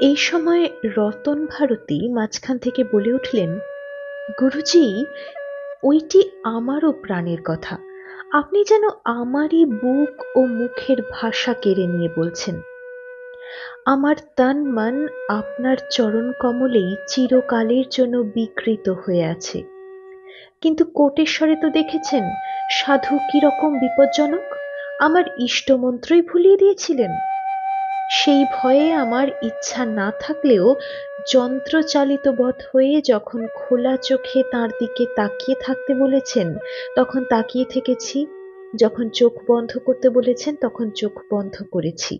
এই সময় রতন ভারতী মাঝখান থেকে বলে উঠলেন, গুরুজি, ওইটি আমারও প্রাণের কথা। আপনি যেন আমারই বুক ও মুখের ভাষা কেড়ে নিয়ে বলছেন। আমার তন মন আপনার চরণ কমলেই চিরকালের জন্য বিকৃত হয়ে আছে। কিন্তু কোটেশ্বরে তো দেখেছেন, সাধু কীরকম বিপজ্জনক? আমার ইষ্টমন্ত্রই ভুলিয়ে দিয়েছিলেন। সেই ভয়ে আমার ইচ্ছা না থাকলেও যন্ত্রচালিত বধ হয়ে যখন খোলা চোখে তার দিকে তাকিয়ে থাকতে বলেছেন, তখন তাকিয়ে থেকেছি। যখন চোখ বন্ধ করতে বলেছেন, তখন চোখ বন্ধ করেছি।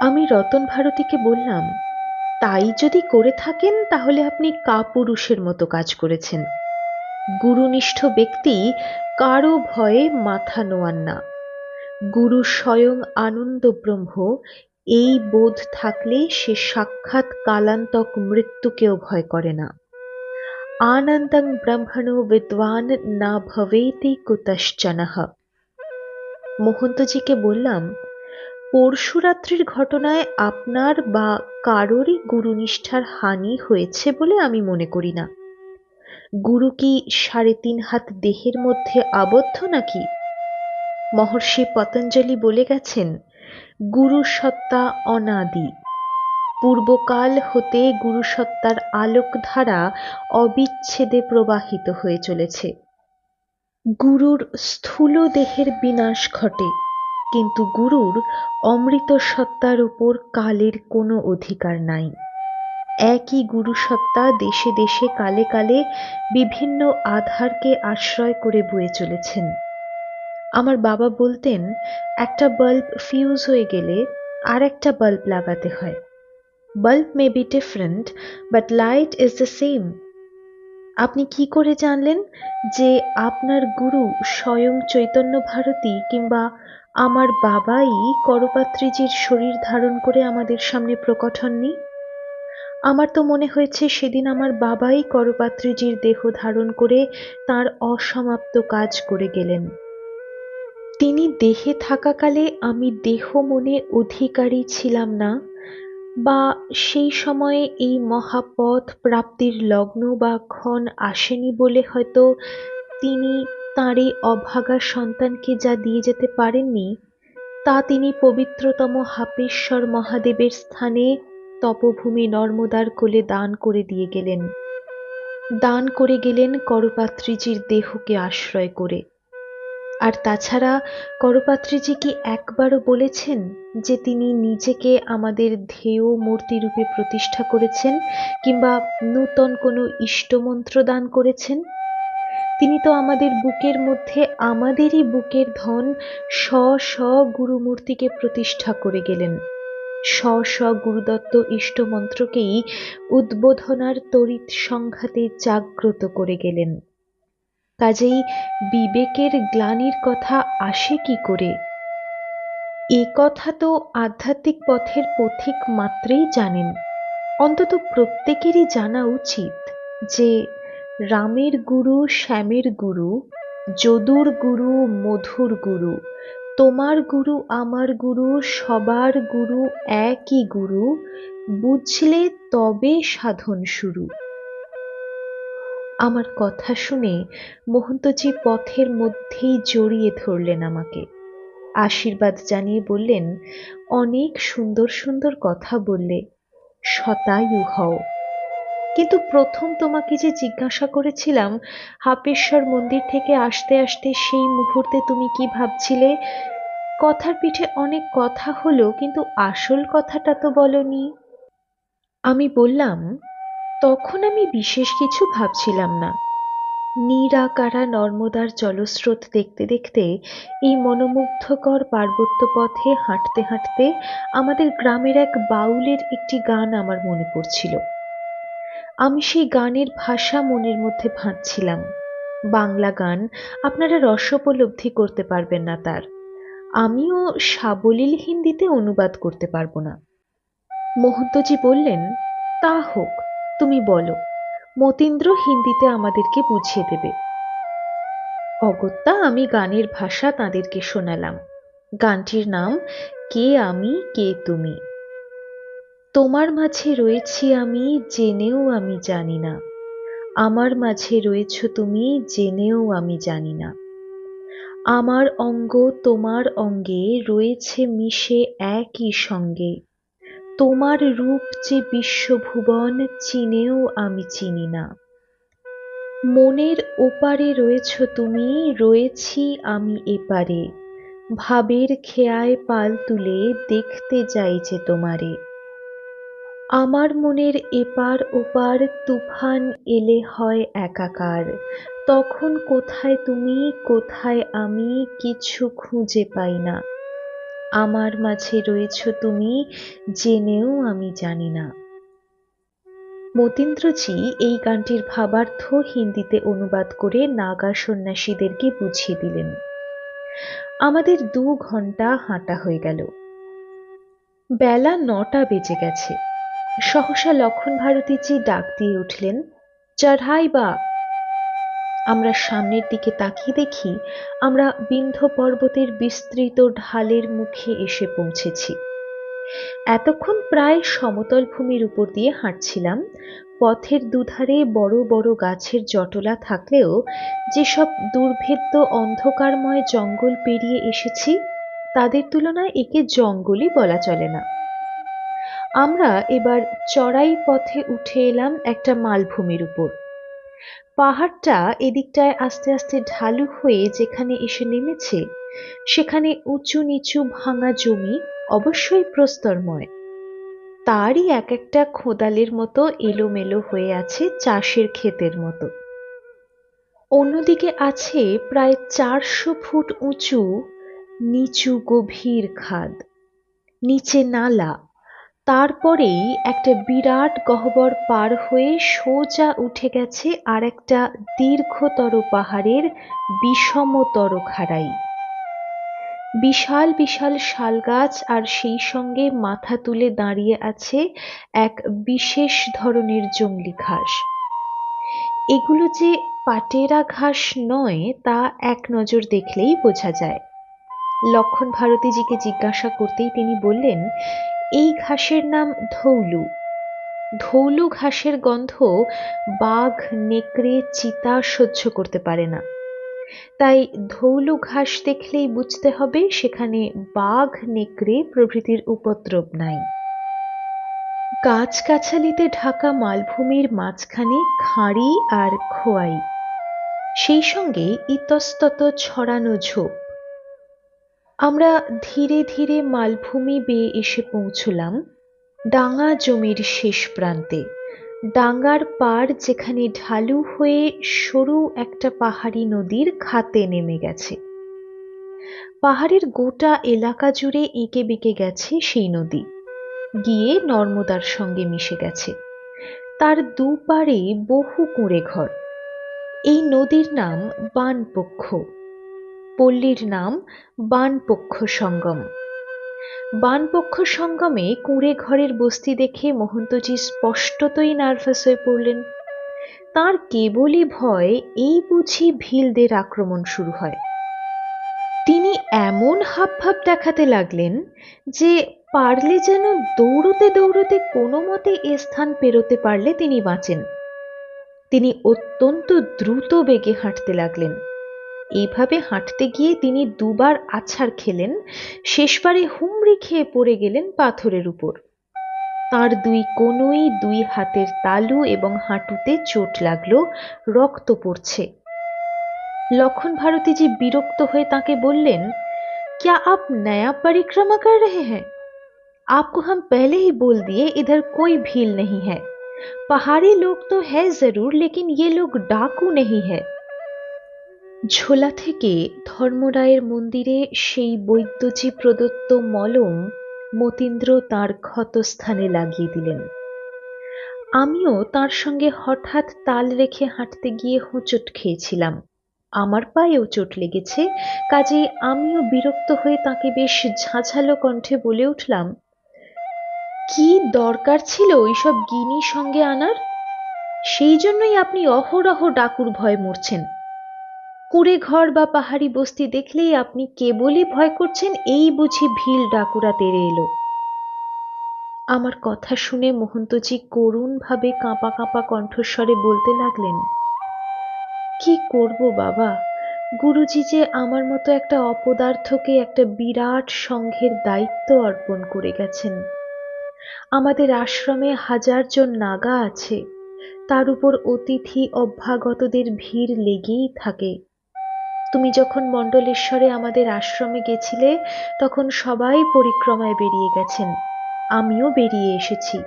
আমি রতন ভারতীকে বললাম, তাই যদি করে থাকেন, তাহলে আপনি কাপুরুষের মতো কাজ করেছেন। গুরুনিষ্ঠ ব্যক্তি কারও ভয়ে মাথা নোয়ান না। গুরু স্বয়ং আনন্দ ব্রহ্ম এই বোধ থাকলে সে সাক্ষাৎ কালান্তক মৃত্যুকেও ভয় করে না। আনন্দং ব্রহ্মণ বিদ্বান, না ভবেতি কুতশ্চনহ মহন্তজিকে বললাম, পরশুরাত্রির ঘটনায় আপনার বা কারোরই গুরুনিষ্ঠার হানি হয়েছে বলে আমি মনে করি না। গুরু কি সাড়ে তিন হাত দেহের মধ্যে আবদ্ধ নাকি? মহর্ষি পতঞ্জলি বলে গেছেন, গুরু সত্তা অনাদি। পূর্বকাল হতে গুরু সত্তার আলোকধারা অবিচ্ছেদে প্রবাহিত হয়ে চলেছে। গুরুর স্থূল দেহের বিনাশ ঘটে, কিন্তু গুরুর অমৃত সত্তার উপর কালের কোনো অধিকার নাই। একই গুরু সত্তা দেশে দেশে কালে কালে বিভিন্ন আধারকে আশ্রয় করে বয়ে চলেছেন। আমার বাবা বলতেন, একটা বাল্ব ফিউজ হয়ে গেলে আর একটা বাল্ব লাগাতে হয়। Bulb may be different but light is the same আপনি কি করে জানলেন যে আপনার গুরু স্বয়ং চৈতন্য ভারতী কিংবা আমার বাবাই করপাত্রীজির শরীর ধারণ করে আমাদের সামনে প্রকট হননি? আমার তো মনে হয়েছে সেদিন আমার বাবাই করপাত্রীজির দেহ ধারণ করে তার অসমাপ্ত কাজ করে গেলেন। তিনি দেহে থাকাকালে আমি দেহ মনে অধিকারী ছিলাম না, বা সেই সময়ে এই মহাপথ প্রাপ্তির লগ্ন বা ক্ষণ আসেনি বলে হয়তো তিনি তাঁর এই অভাগা সন্তানকে যা দিয়ে যেতে পারেননি, তা তিনি পবিত্রতম হাপেশ্বর মহাদেবের স্থানে তপভূমি নর্মদার কোলে দান করে দিয়ে গেলেন। দান করে গেলেন করপাত্রীজির দেহকে আশ্রয় করে। আর তাছাড়া করপাত্রীজি কি একবারও বলেছেন যে তিনি নিজেকে আমাদের ধেয় মূর্তিরূপে প্রতিষ্ঠা করেছেন কিংবা নূতন কোনো ইষ্টমন্ত্র দান করেছেন? তিনি তো আমাদের বুকের মধ্যে আমাদেরই বুকের ধন স্ব স্ব গুরুমূর্তিকে প্রতিষ্ঠা করে গেলেন। স্ব স্ব গুরুদত্ত ইষ্টমন্ত্রকেই উদ্বোধনার তড়িৎ সংঘাতে জাগ্রত করে গেলেন। কাজেই বিবেকের গ্লানির কথা আসে কি করে? এ কথা তো আধ্যাত্মিক পথের পথিক মাত্রেই জানেন। অন্তত প্রত্যেকেরই জানা উচিত যে, রামের গুরু, শ্যামের গুরু, যদুর গুরু, মধুর গুরু, তোমার গুরু, আমার গুরু, সবার গুরু, একই গুরু, বুঝলে তবে সাধন শুরু। আমার কথা শুনে মহন্তজি পথের মধ্যেই জড়িয়ে ধরলেন আমাকে। আশীর্বাদ জানিয়ে বললেন, অনেক সুন্দর সুন্দর কথা বললে, শতায়ু হও। কিন্তু প্রথম তোমাকে যে জিজ্ঞাসা করেছিলাম, হাপেশ্বর মন্দির থেকে আসতে আসতে সেই মুহূর্তে তুমি কি ভাবছিলে? কথার পিঠে অনেক কথা হলো, কিন্তু আসল কথাটা তো বলনি। আমি বললাম তখন আমি বিশেষ কিছু ভাবছিলাম না। নিরাকারা নর্মদার জলস্রোত দেখতে দেখতে, এই মনোমুগ্ধকর পার্বত্য পথে হাঁটতে হাঁটতে আমাদের গ্রামের এক বাউলের একটি গান আমার মনে পড়ছিল। আমি সেই গানের ভাষা মনের মধ্যে ভাঁজছিলাম। বাংলা গান আপনারা রসোপলব্ধি করতে পারবেন না তার। আমিও সাবলীল হিন্দিতে অনুবাদ করতে পারব না। মহন্তজি বললেন, তা হোক। তুমি বলো, মতীন্দ্র হিন্দিতে আমাদেরকে বুঝিয়ে দেবে। অগত্যা আমি গানের ভাষা তাঁদেরকে শোনালাম। গানটির নাম, কে আমি, কে তুমি? তোমার মাঝে রয়েছি আমি, জেনেও আমি জানি না। আমার মাঝে রয়েছ তুমি, জেনেও আমি জানি না। আমার অঙ্গ তোমার অঙ্গে, রয়েছে মিশে একই সঙ্গে। তোমার রূপ যে বিশ্বভুবন, চিনেও আমি চিনি না। মনের ওপারে রয়েছ তুমি, রয়েছি আমি এপারে। ভাবের খেয়ায় পাল তুলে দেখতে যাই যে তোমারে। আমার মনের এপার ওপার তুফান এলে হয় একাকার। তখন কোথায় তুমি, কোথায় আমি কিছু খুঁজে পাই না। আমার মাঝে রয়েছ তুমি, জেনেও আমি জানি না। মতীন্দ্রজি এই গানটির ভাবার্থ হিন্দিতে অনুবাদ করে নাগা সন্ন্যাসীদেরকে বুঝিয়ে দিলেন। আমাদের দু ঘণ্টা হাঁটা হয়ে গেল। বেলা নটা বেজে গেছে। সহসা লক্ষণ ভারতীজি ডাক দিয়ে উঠলেন, চড়াই বা আমরা সামনের দিকে তাকিয়ে দেখি, আমরা বিন্ধ্য পর্বতের বিস্তৃত ঢালের মুখে এসে পৌঁছেছি। এতক্ষণ প্রায় সমতল ভূমির উপর দিয়ে হাঁটছিলাম। পথের দুধারে বড় বড় গাছের জটলা থাকলেও যেসব দুর্ভেদ্য অন্ধকারময় জঙ্গল পেরিয়ে এসেছি, তাদের তুলনায় একে জঙ্গলই বলা চলে না। আমরা এবার চড়াই পথে উঠে এলাম একটা মালভূমির উপর। পাহাড়টা এদিকটায় আস্তে আস্তে ঢালু হয়ে যেখানে এসে নেমেছে, সেখানে উঁচু নিচু ভাঙা জমি অবশ্যই প্রস্তরময়। তারই এক একটা খোদালের মতো এলোমেলো হয়ে আছে চাষের ক্ষেতের মতো। অন্যদিকে আছে প্রায় চারশো ফুট উঁচু, নিচু গভীর খাদ, নিচে নালা তারপরেই একটা বিরাট গহ্বর পার হয়ে সোজা উঠে গেছে আর একটা দীর্ঘতর পাহাড়ের বিষমতর খাড়াই। বিশাল বিশাল শালগাছ আর সেই সঙ্গে মাথা তুলে দাঁড়িয়ে আছে এক বিশেষ ধরনের জংলি ঘাস। এগুলো যে পাটেরা ঘাস নয়, তা এক নজর দেখলেই বোঝা যায়। লক্ষণ ভারতীজিকে জিজ্ঞাসা করতেই তিনি বললেন এই ঘাসের নাম ধৌলু। ধৌলু ঘাসের গন্ধ বাঘ, নেকড়ে, চিতা সহ্য করতে পারে না। তাই ধৌলু ঘাস দেখলেই বুঝতে হবে সেখানে বাঘ, নেকড়ে প্রভৃতির উপদ্রব নাই। গাছগাছালিতে ঢাকা মালভূমির মাঝখানে খাঁড়ি আর খোয়াই। সেই সঙ্গে ইতস্তত ছড়ানো ঝোপ। আমরা ধীরে ধীরে মালভূমি বেয়ে এসে পৌঁছলাম ডাঙা জমির শেষ প্রান্তে। ডাঙ্গার পার যেখানে ঢালু হয়ে সরু একটা পাহাড়ি নদীর খাতে নেমে গেছে। পাহাড়ের গোটা এলাকা জুড়ে এঁকে বেঁকে গেছে সেই নদী। গিয়ে নর্মদার সঙ্গে মিশে গেছে। তার দুপারে বহু কুঁড়ে ঘর এই নদীর নাম বানপক্ষ। পল্লীর নাম বানপক্ষ সঙ্গম। বানপক্ষ সঙ্গমে কুঁড়ে ঘরের বস্তি দেখে মহন্তজি স্পষ্টতই নার্ভাস হয়ে পড়লেন। তার কেবলই ভয় এই বুঝি ভিলদের আক্রমণ শুরু হয়। তিনি এমন হাবভাব দেখাতে লাগলেন যে পারলে যেন দৌড়তে দৌড়তে কোনো মতে এ স্থান পেরোতে পারলে তিনি বাঁচেন। তিনি অত্যন্ত দ্রুত বেগে হাঁটতে লাগলেন। এইভাবে হাঁটতে গিয়ে তিনি দুবার আছাড় খেলেন শেষবারে হুমড়ি খেয়ে পড়ে গেলেন পাথরের উপর তার দুই কোনোই দুই হাতের তালু এবং হাঁটুতে চোট লাগলো রক্ত পড়ছে লক্ষণ ভারতীজি বিরক্ত হয়ে তাকে বললেন क्या आप नया परिक्रमा कर रहे हैं आपको हम पहले ही बोल दिए इधर कोई भील नहीं है पहाड़ी लोग तो है जरूर लेकिन ये लोग डाकू नहीं है ঝোলা থেকে ধর্মরায়ের মন্দিরে সেই বৈদ্যজি প্রদত্ত মলম মতীন্দ্র তার ক্ষতস্থানে লাগিয়ে দিলেন। আমিও তার সঙ্গে হঠাৎ তাল রেখে হাঁটতে গিয়ে হোঁচট খেয়েছিলাম। আমার পায়েও চোট লেগেছে, কাজেই আমিও বিরক্ত হয়ে তাকে বেশ ঝাঁঝালো কণ্ঠে বলে উঠলাম, কি দরকার ছিল ওইসব গিনি সঙ্গে আনার? সেই জন্যই আপনি অহরহ ডাকুর ভয় মরছেন। কুড়ে ঘর বা পাহাড়ি বস্তি দেখলেই আপনি কেবলই ভয় করছেন, এই বুঝি ভিল ডাকুরা তেড়ে এলো। আমার কথা শুনে মহন্তজি করুণভাবে কাঁপা কাঁপা কণ্ঠস্বরে বলতে লাগলেন, কি করব বাবা? গুরুজি যে আমার মতো একটা অপদার্থকে একটা বিরাট সংঘের দায়িত্ব অর্পণ করে গেছেন। আমাদের আশ্রমে হাজার জন নাগা আছে, তার উপর অতিথি অভ্যাগতদের ভিড় লেগেই থাকে। তুমি যখন মণ্ডলেশ্বরে আমাদের আশ্রমে গেছিলে, তখন সবাই পরিক্রমায় বেরিয়ে গেছেন। আমিও বেরিয়ে এসেছি।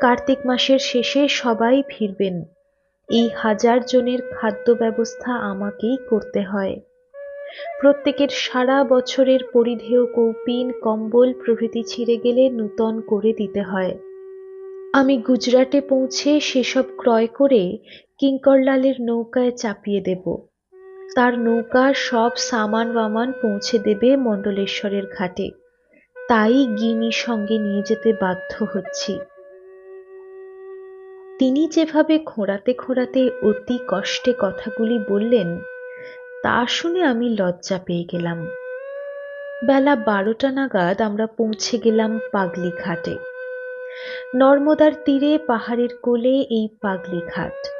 কার্তিক মাসের শেষে সবাই ফিরবেন। এই হাজার জনের খাদ্য ব্যবস্থা আমাকেই করতে হয়। প্রত্যেকের সারা বছরের পরিধেয় কৌপিন, কম্বল প্রভৃতি ছিঁড়ে গেলে নূতন করে দিতে হয়। আমি গুজরাটে পৌঁছে সেসব ক্রয় করে কিঙ্করলালের নৌকায় চাপিয়ে দেব। তার নৌকা সব সামান ওয়ামান পৌঁছে দেবে মণ্ডলেশ্বরের ঘাটে। তাই গিনি সঙ্গে নিয়ে যেতে বাধ্য হচ্ছি। তিনি যেভাবে খোঁড়াতে খোঁড়াতে অতি কষ্টে কথাগুলি বললেন, তা শুনে আমি লজ্জা পেয়ে গেলাম। বেলা বারোটা নাগাদ আমরা পৌঁছে গেলাম পাগলি ঘাটে। নর্মদার তীরে পাহাড়ের কোলে এই পাগলি ঘাট।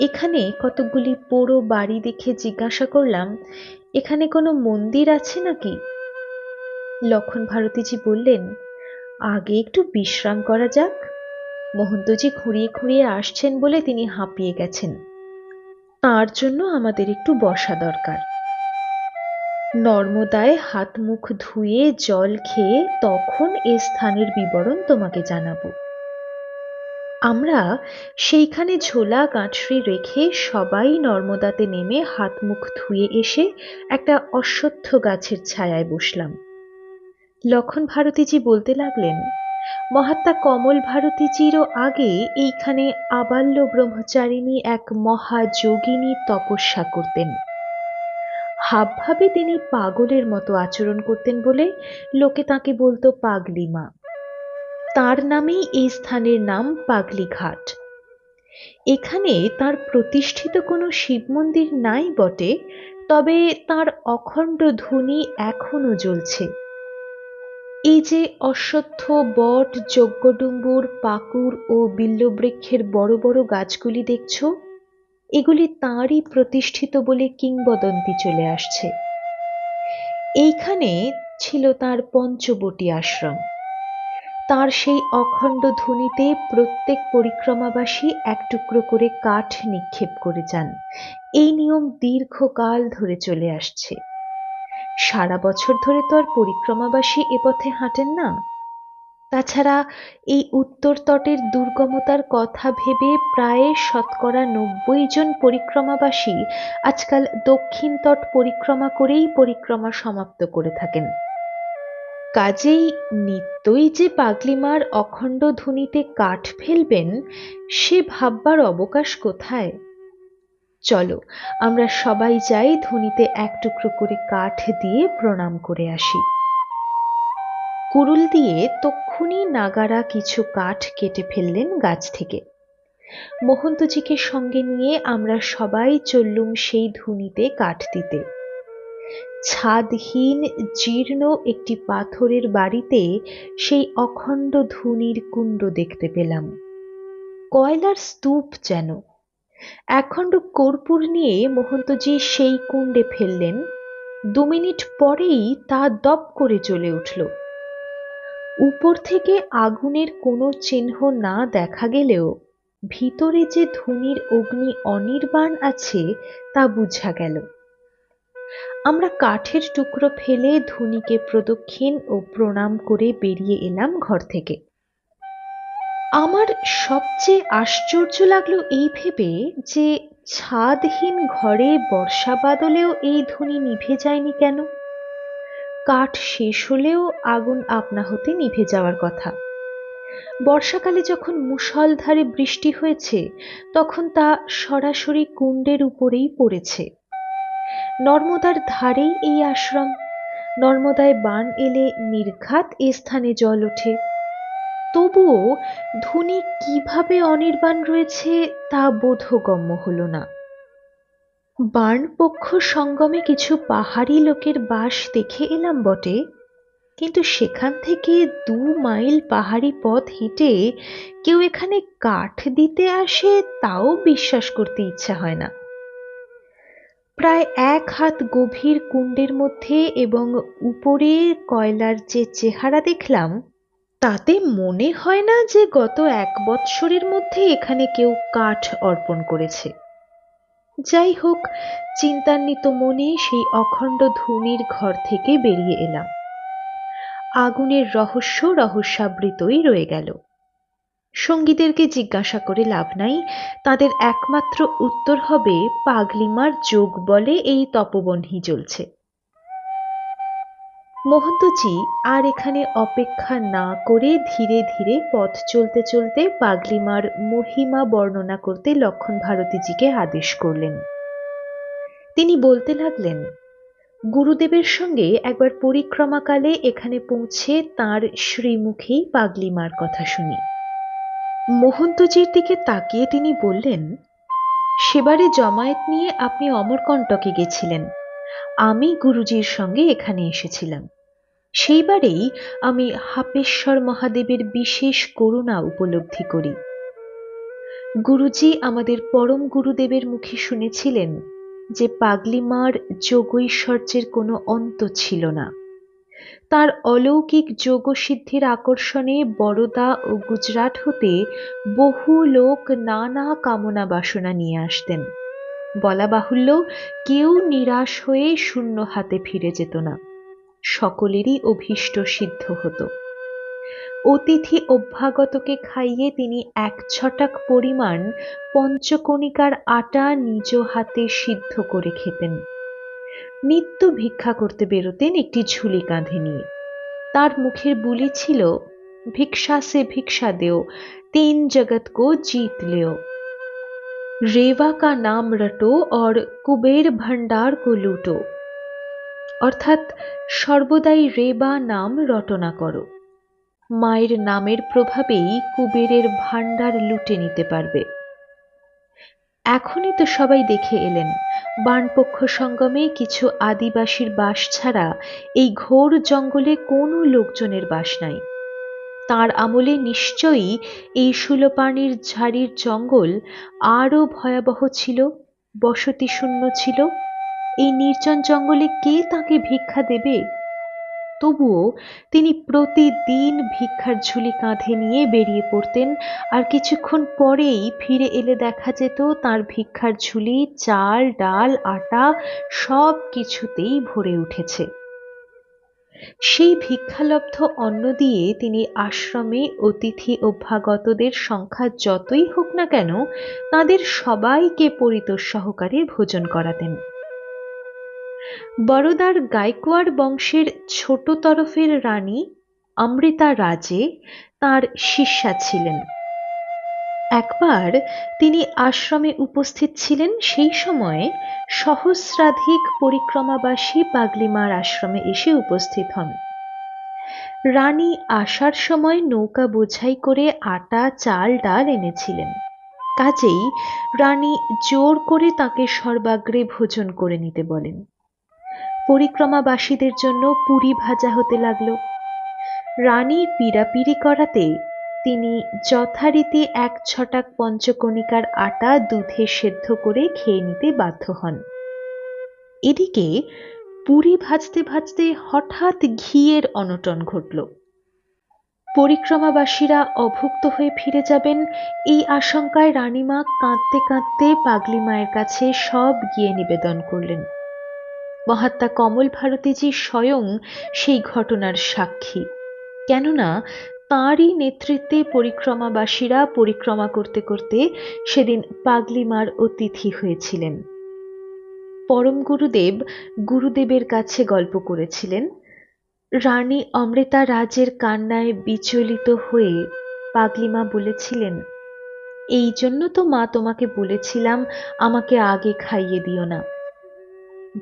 এখানে কতকগুলি পোড়ো বাড়ি দেখে জিজ্ঞাসা করলাম, এখানে কোনো মন্দির আছে নাকি? লক্ষণ ভারতীজি বললেন, আগে একটু বিশ্রাম করা যাক। মহন্তজি খুঁড়িয়ে খুঁড়িয়ে আসছেন বলে তিনি হাঁপিয়ে গেছেন। তার জন্য আমাদের একটু বসা দরকার। নর্মদায় হাত মুখ ধুয়ে জল খেয়ে তখন এ স্থানের বিবরণ তোমাকে জানাব। আমরা সেইখানে ঝোলা গাঁঠরি রেখে সবাই নর্মদাতে নেমে হাত মুখ ধুয়ে এসে একটা অশ্বত্থ গাছের ছায়ায় বসলাম। লক্ষণ ভারতীজি বলতে লাগলেন, মহাত্মা কমল ভারতীজিরও আগে এইখানে আবাল্য ব্রহ্মচারিণী এক মহাযোগিনী তপস্যা করতেন। হাবভাবে তিনি পাগলের মতো আচরণ করতেন বলে লোকে তাকে বলতো পাগলি মা তার নামেই এই স্থানের নাম পাগলিঘাট। এখানে তার প্রতিষ্ঠিত কোনো শিব মন্দির নাই বটে, তবে তার অখণ্ড ধ্বনি এখনও জ্বলছে। এই যে অশ্বত্থ বট, যজ্ঞডুম্বুর, পাকুর ও বিল্লবৃক্ষের বড় বড় গাছগুলি দেখছ, এগুলি তাঁরই প্রতিষ্ঠিত বলে কিংবদন্তি চলে আসছে। এইখানে ছিল তার পঞ্চবটি আশ্রম। তার সেই অখণ্ড ধ্বনিতে প্রত্যেক পরিক্রমাবাসী এক টুকরো করে কাঠ নিক্ষেপ করে যান। এই নিয়ম দীর্ঘকাল ধরে চলে আসছে। সারা বছর ধরে তো আর পরিক্রমাবাসী এ পথে হাঁটেন না। তাছাড়া এই উত্তর তটের দুর্গমতার কথা ভেবে প্রায় শতকরা নব্বই জন পরিক্রমাবাসী আজকাল দক্ষিণ তট পরিক্রমা করেই পরিক্রমা সমাপ্ত করে থাকেন। কাজেই নিত্যই যে পাগলিমার অখণ্ড ধুনিতে কাঠ ফেলবেন, সে ভাববার অবকাশ কোথায়? চলো, আমরা সবাই যাই ধুনিতে এক টুকরো করে কাঠ দিয়ে প্রণাম করে আসি। কুরুল দিয়ে তক্ষুনি নাগারা কিছু কাঠ কেটে ফেললেন গাছ থেকে। মহন্তজিকে সঙ্গে নিয়ে আমরা সবাই চললুম সেই ধুনিতে কাঠ দিতে। ছাদহীন, জীর্ণ একটি পাথরের বাড়িতে সেই অখণ্ড ধুনির কুণ্ড দেখতে পেলাম। কয়লার স্তূপ যেন। একখণ্ড কর্পূর নিয়ে মহন্তজি সেই কুণ্ডে ফেললেন। দু মিনিট পরেই তা দপ করে জ্বলে উঠল। উপর থেকে আগুনের কোনো চিহ্ন না দেখা গেলেও ভিতরে যে ধুনির অগ্নি অনির্বাণ আছে তা বুঝা গেল। আমরা কাঠের টুকরো ফেলে ধুনিকে প্রদক্ষিণ ও প্রণাম করে বেরিয়ে এলাম ঘর থেকে। আমার সবচেয়ে আশ্চর্য লাগল এই ভেবে যে ছাদহীন ঘরে বর্ষা বাদলেও এই ধ্বনি নিভে যায়নি কেন? কাঠ শেষ হলেও আগুন আপনা হতে নিভে যাওয়ার কথা। বর্ষাকালে যখন মুষলধারে বৃষ্টি হয়েছে, তখন তা সরাসরি কুণ্ডের উপরেই পড়েছে। নর্মদার ধারেই এই আশ্রম। নর্মদায় বান এলে নির্ঘাত এ স্থানে জল ওঠে। তবুও ধনী কীভাবে অনির্বাণ রয়েছে তা বোধগম্য হল না। বার্নপক্ষ সঙ্গমে কিছু পাহাড়ি লোকের বাস দেখে এলাম বটে, কিন্তু সেখান থেকে দু মাইল পাহাড়ি পথ হেঁটে কেউ এখানে কাঠ দিতে আসে তাও বিশ্বাস করতে ইচ্ছা হয় না। প্রায় এক হাত গভীর কুণ্ডের মধ্যে এবং উপরে কয়লার যে চেহারা দেখলাম, তাতে মনে হয় না যে গত এক বৎসরের মধ্যে এখানে কেউ কাঠ অর্পণ করেছে। যাই হোক, চিন্তান্বিত মনে সেই অখণ্ড ধূনির ঘর থেকে বেরিয়ে এলাম। আগুনের রহস্য রহস্যাবৃতই রয়ে গেল। সঙ্গীদেরকে জিজ্ঞাসা করে লাভ নাই। তাদের একমাত্র উত্তর হবে, পাগলিমার যোগ বলে এই তপবহ্নি চলছে মহন্তজি আর এখানে অপেক্ষা না করে ধীরে ধীরে পথ চলতে চলতে পাগলিমার মহিমা বর্ণনা করতে লক্ষণ ভারতীজিকে আদেশ করলেন। তিনি বলতে লাগলেন, গুরুদেবের সঙ্গে একবার পরিক্রমাকালে এখানে পৌঁছে তার শ্রীমুখেই পাগলিমার কথা শুনি। মোহন্তজির দিকে তাকিয়ে তিনি বললেন, সেবারে জমায়েত নিয়ে আপনি অমরকণ্টকে গেছিলেন। আমি গুরুজির সঙ্গে এখানে এসেছিলাম। সেইবারেই আমি হাপেশ্বর মহাদেবের বিশেষ করুণা উপলব্ধি করি। গুরুজি আমাদের পরম গুরুদেবের মুখে শুনেছিলেন যে পাগলিমার যোগৈশ্বর্যের কোনো অন্ত ছিল না। তার অলৌকিক যোগসিদ্ধির আকর্ষণে বরোদা ও গুজরাট হতে বহু লোক নানা কামনা বাসনা নিয়ে আসতেন। বলা বাহুল্য, কেউ নিরাশ হয়ে শূন্য হাতে ফিরে যেত না। সকলেরই অভীষ্ট সিদ্ধ হতো। অতিথি অভ্যাগতকে খাইয়ে তিনি এক ছটাক পরিমাণ পঞ্চকণিকার আটা নিজ হাতে সিদ্ধ করে খেতেন। নিত্য ভিক্ষা করতে বেরোতেন একটি ঝুলি কাঁধে নিয়ে। তার মুখের বুলি ছিল, ভিক্ষা সে ভিক্ষা দেও, তিন জগৎ কো জিত লেও। রেবা কা নাম রটো और কুবের ভান্ডার কো লুটো। অর্থাৎ সর্বদাই রেবা নাম রটনা করো। মায়ের নামের প্রভাবেই কুবেরের ভাণ্ডার লুটে নিতে পারবে। এখনই তো সবাই দেখে এলেন বানপক্ষ সঙ্গমে কিছু আদিবাসীর বাস ছাড়া এই ঘোর জঙ্গলে কোনো লোকজনের বাস নাই। তার আমলে নিশ্চয়ই এই সুলোপানির ঝাড়ির জঙ্গল আরও ভয়াবহ ছিল বসতি শূন্য ছিল। এই নির্জন জঙ্গলে কে তাকে ভিক্ষা দেবে? তবুও তিনি প্রতিদিন ভিক্ষার ঝুলি কাঁধে নিয়ে বেরিয়ে পড়তেন, আর কিছুক্ষণ পরেই ফিরে এলে দেখা যেত তার ভিক্ষার ঝুলি, চাল, ডাল, আটা সব কিছুতেই ভরে উঠেছে। সেই ভিক্ষালব্ধ অন্ন দিয়ে তিনি আশ্রমে অতিথি অভ্যাগতদের সংখ্যা যতই হোক না কেন তাদের সবাইকে পরিতোষ সহকারে ভোজন করাতেন। বরোদার গায়কোয়াড় বংশের ছোট তরফের রানী অমৃতা রাজে তার শিষ্যা ছিলেন। একবার তিনি আশ্রমে উপস্থিত ছিলেন, সেই সময়ে সহস্রাধিক পরিক্রমাবাসী পাগলিমার আশ্রমে এসে উপস্থিত হন। রানী আসার সময় নৌকা বোঝাই করে আটা, চাল, ডাল এনেছিলেন। কাজেই রানী জোর করে তাকে সর্বাগ্রে ভোজন করে নিতে বলেন। পরিক্রমাবাসীদের জন্য পুরি ভাজা হতে লাগল। রানী পীড়াপিড়ি করাতে তিনি যথারীতি এক ছটাক পঞ্চকণিকার আটা দুধে সেদ্ধ করে খেয়ে নিতে বাধ্য হন। এদিকে পুরি ভাজতে ভাজতে হঠাৎ ঘিয়ের অনটন ঘটল। পরিক্রমাবাসীরা অভুক্ত হয়ে ফিরে যাবেন এই আশঙ্কায় রানীমা কাঁদতে কাঁদতে পাগলি মায়ের কাছে সব গিয়ে নিবেদন করলেন। মহাত্মা কমল ভারতীজি স্বয়ং সেই ঘটনার সাক্ষী। কেননা তাঁরই নেতৃত্বে পরিক্রমাবাসীরা পরিক্রমা করতে করতে সেদিন পাগলিমার অতিথি হয়েছিলেন। পরম গুরুদেব গুরুদেবের কাছে গল্প করেছিলেন, রানী অমৃতা রাজের কান্নায় বিচলিত হয়ে পাগলিমা বলেছিলেন, এই জন্য তো মা তোমাকে বলেছিলাম আমাকে আগে খাইয়ে দিও না।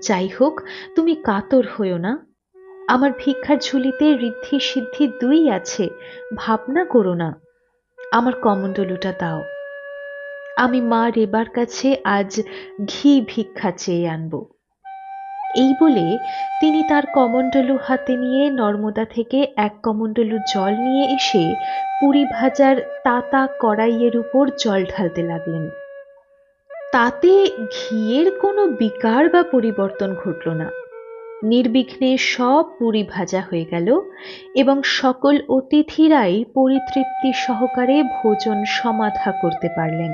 যাই হোক তুমি কাতর হইও না। আমার ভিক্ষার ঝুলিতে ঋদ্ধি সিদ্ধি দুই আছে, ভাবনা করো না। আমার কমণ্ডলুটা দাও। আমি মা রেবার কাছে আজ ঘি ভিক্ষা চেয়ে আনব। এই বলে তিনি তার কমণ্ডলু হাতে নিয়ে নর্মদা থেকে এক কমণ্ডলু জল নিয়ে এসে পুরি ভাজার তাতা কড়াইয়ের উপর জল ঢালতে লাগলেন। তাতে ঘিয়ের কোনো বিকার বা পরিবর্তন ঘটল না নির্বিঘ্নে সব পুরি ভাজা হয়ে গেল এবং সকল অতিথিরাই পরিতৃপ্তি সহকারে ভোজন সমাধা করতে পারলেন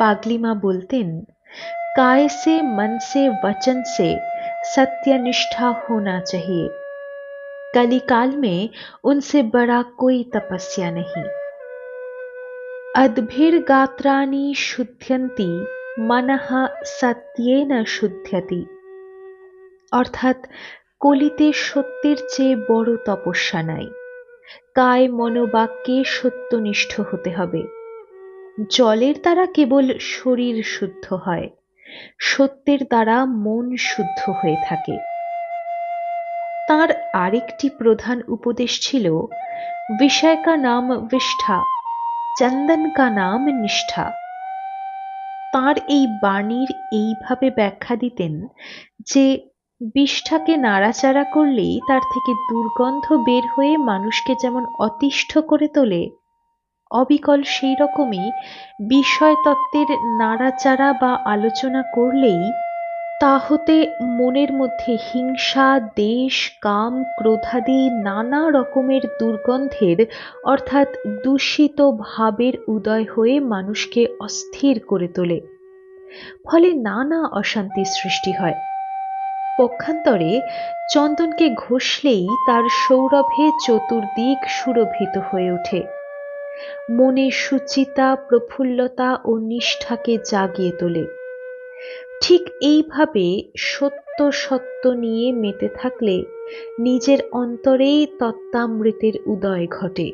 পাগলিমা বলতেন काय से मन से वचन से सत्यनिष्ठा होना चाहिए कलिकाल में उनसे बड़ा कोई तपस्या नहीं अद्भिर्गात्राणि शुद्ध्यन्ति मनः সত্যেন শুদ্ধতি অর্থাৎ কলিতে সত্যের চেয়ে বড় তপস্যা নাই কায় মনোবাক্যে সত্যনিষ্ঠ হতে হবে জলের দ্বারা কেবল শরীর শুদ্ধ হয় সত্যের দ্বারা মন শুদ্ধ হয়ে থাকে তার আরেকটি প্রধান উপদেশ ছিল বিষয় কা নাম বিষ্ঠা চন্দন কা নাম নিষ্ঠা। তার এই বাণীর এইভাবে ব্যাখ্যা দিতেন যে, বিষ্ঠাকে নাড়াচাড়া করলেই তার থেকে দুর্গন্ধ বের হয়ে মানুষকে যেমন অতিষ্ঠ করে তোলে, অবিকল সেই রকমই বিষয় তত্ত্বের নাড়াচাড়া বা আলোচনা করলেই তা হতে মনের মধ্যে হিংসা, দেশ, কাম, ক্রোধাদি নানা রকমের দুর্গন্ধের, অর্থাৎ দূষিত ভাবের উদয় হয়ে মানুষকে অস্থির করে তোলে। ফলে নানা অশান্তির সৃষ্টি হয়। পক্ষান্তরে চন্দনকে ঘষলেই তার সৌরভে চতুর্দিক সুরভিত হয়ে ওঠে। মনে সুচিতা, প্রফুল্লতা ও নিষ্ঠাকে জাগিয়ে তোলে। ঠিক এইভাবে সত্য সত্য নিয়ে মেতে থাকলে নিজের অন্তরেই তত্ত্বামৃতের উদয় ঘটে।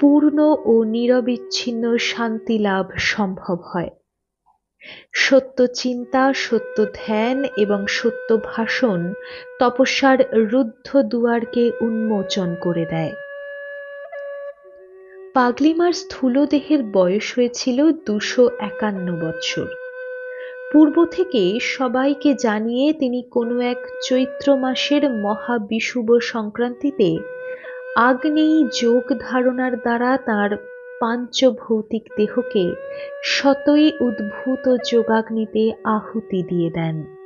পূর্ণ ও নিরবিচ্ছিন্ন শান্তি লাভ সম্ভব হয়। সত্য চিন্তা, সত্য ধ্যান এবং সত্য ভাষণ তপস্যার রুদ্ধ দুয়ারকে উন্মোচন করে দেয়। পাগলিমার স্থূল দেহের বয়স হয়েছিল দুশো একান্ন বৎসর। পূর্ব থেকে সবাইকে জানিয়ে তিনি কোনো এক চৈত্র মাসের মহাবিষুব সংক্রান্তিতে আগ্নেয়ী যোগ ধারণার দ্বারা তার পাঞ্চভৌতিক দেহকে শতই উদ্ভূত যোগাগ্নিতে আহুতি দিয়ে দেন।